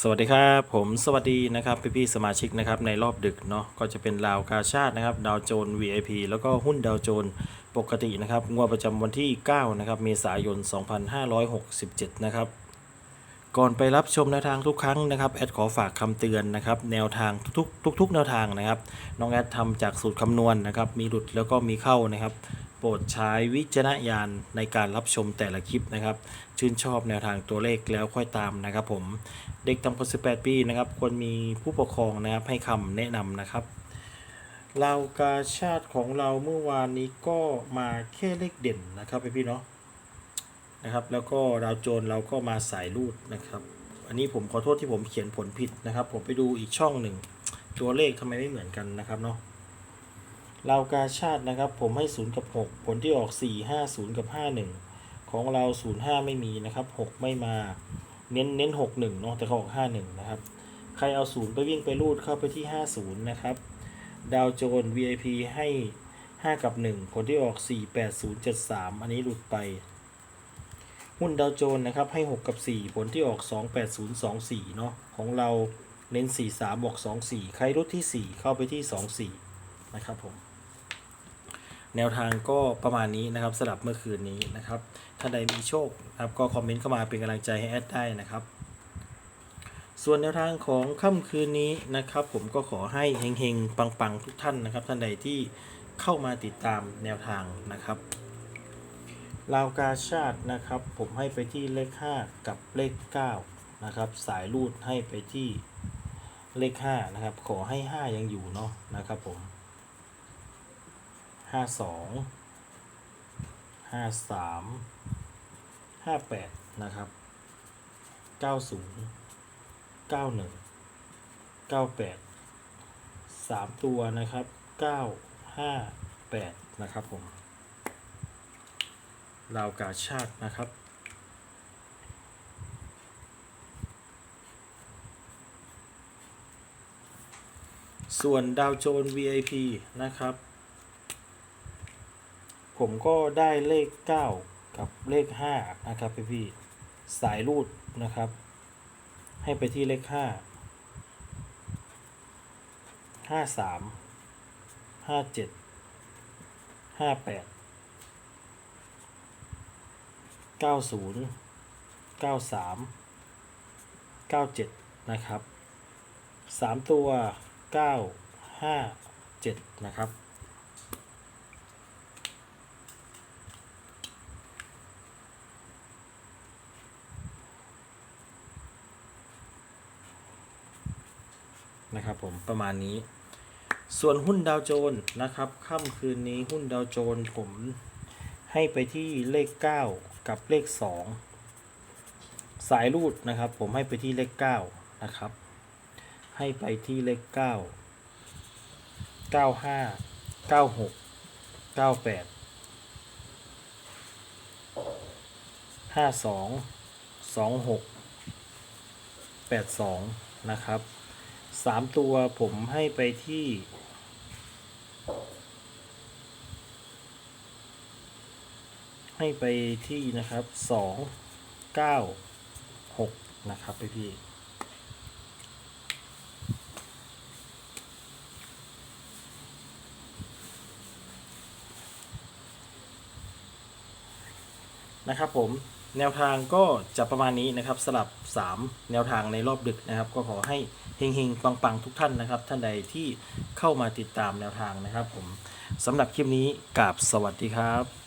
สวัสดีครับผมสวัสดีนะครับพี่พี่ๆสมาชิกนะครับในรอบดึกเนาะก็จะเป็นลาวกาชาตินะครับดาวโจน VIP แล้วก็หุ้นดาวโจนปกตินะครับงวดประจำวันที่ 9 นะครับเมษายน 2567 นะครับ ก่อนไปรับชมแนวทางทุกครั้งนะครับแอดขอฝากคำเตือนนะครับแนวทางทุกๆทุกๆแนวทางนะครับน้องแอดทำจากสูตรคำนวณนะครับมีหลุดแล้วก็มีเข้านะครับ ปรดใช้วิจารณญาณในการรับชมแต่ละคลิปนะครับ ชื่นชอบแนวทางตัวเลขแล้วค่อยตามนะครับผม เด็กต่ำกว่า18 ปีนะครับ ควรมีผู้ปกครองนะครับให้คำแนะนำนะครับลาวกาชาติของเราเมื่อวานนี้ก็มาแค่เลขเด่นนะครับพี่ๆเนาะนะครับ แล้วก็ดาวโจนเราก็มาสายรูดนะครับ อันนี้ผมขอโทษที่ผมเขียนผลผิดนะครับ ผมไปดูอีกช่องหนึ่ง ตัวเลขทำไมไม่เหมือนกันนะครับเนาะ ลาวกาชาตินะครับ ผมให้ 0 กับ 6 ผลที่ออก 4 5 0 กับ 51 ของเรา 0 5 ไม่มีนะครับ 6 ไม่มา เน้นเน้นหกหนึ่งเนาะแต่เขาออกห้าหนึ่งนะครับ ใครเอาศูนย์ไปวิ่งไปรูดเข้าไปที่ห้าศูนย์นะครับ ดาวโจน VIP ให้ห้ากับหนึ่งผลที่ออกสี่แปดศูนย์เจ็ดสามอันนี้หลุดไป หุ้นดาวโจนนะครับให้หกกับสี่ผลที่ออกสองแปดศูนย์สองสี่เนาะของเราเน้นสี่สามบอกสองสี่ใครรุดที่สี่เข้าไปที่สองสี่นะครับผม แนวทางก็ประมาณนี้นะครับสลับเมื่อคืนนี้นะครับถ้าใดมีโชคนะครับก็คอมเมนต์เข้ามาเป็นกำลังใจให้แอดได้นะครับ ส่วนแนวทางของค่ำคืนนี้นะครับ ผมก็ขอให้เฮงๆปังๆทุกท่านนะครับ ท่านใดที่เข้ามาติดตามแนวทางนะครับลาวกาชาตินะครับ ผมให้ไปที่เลข 5 กับเลข 9 นะครับ สายรูดให้ไปที่เลข 5 นะครับ ขอให้ 5 ยังอยู่เนาะนะครับผม 52ห้าสามห้าแปดนะครับเก้าศูนย์เก้าหนึ่งเก้าแปดสามตัวนะครับเก้าห้าแปดนะครับผมลาวกาชาตินะครับส่วนดาวโจน VIP นะครับ ผมก็ได้เลข 9 กับเลข 5 นะครับพี่พี่ๆสายรูดนะครับ ให้ไปที่เลข 5 53 57 58 90 93 97 นะครับ 3 ตัว 9 5 7 นะครับ นะครับผมประมาณนี้ ส่วนหุ้นดาวโจนส์นะครับค่ำคืนนี้หุ้นดาวโจนส์ผมให้ไปที่เลข 9 กับเลข 2 สายรูดนะครับ ผมให้ไปที่เลข 9 นะครับ ให้ไปที่เลข 9 95 96 98 52 26 82 นะครับ สามตัวผมให้ไปที่ให้ไปที่นะครับสองเก้าหกนะครับพี่พี่นะครับผม แนวทางก็จะประมาณนี้นะครับสลับ 3 แนวทางในรอบดึกนะครับ ก็ขอให้เฮงๆปังๆทุกท่านนะครับ ท่านใดที่เข้ามาติดตามแนวทางนะครับผมสำหรับคลิปนี้กราบสวัสดีครับ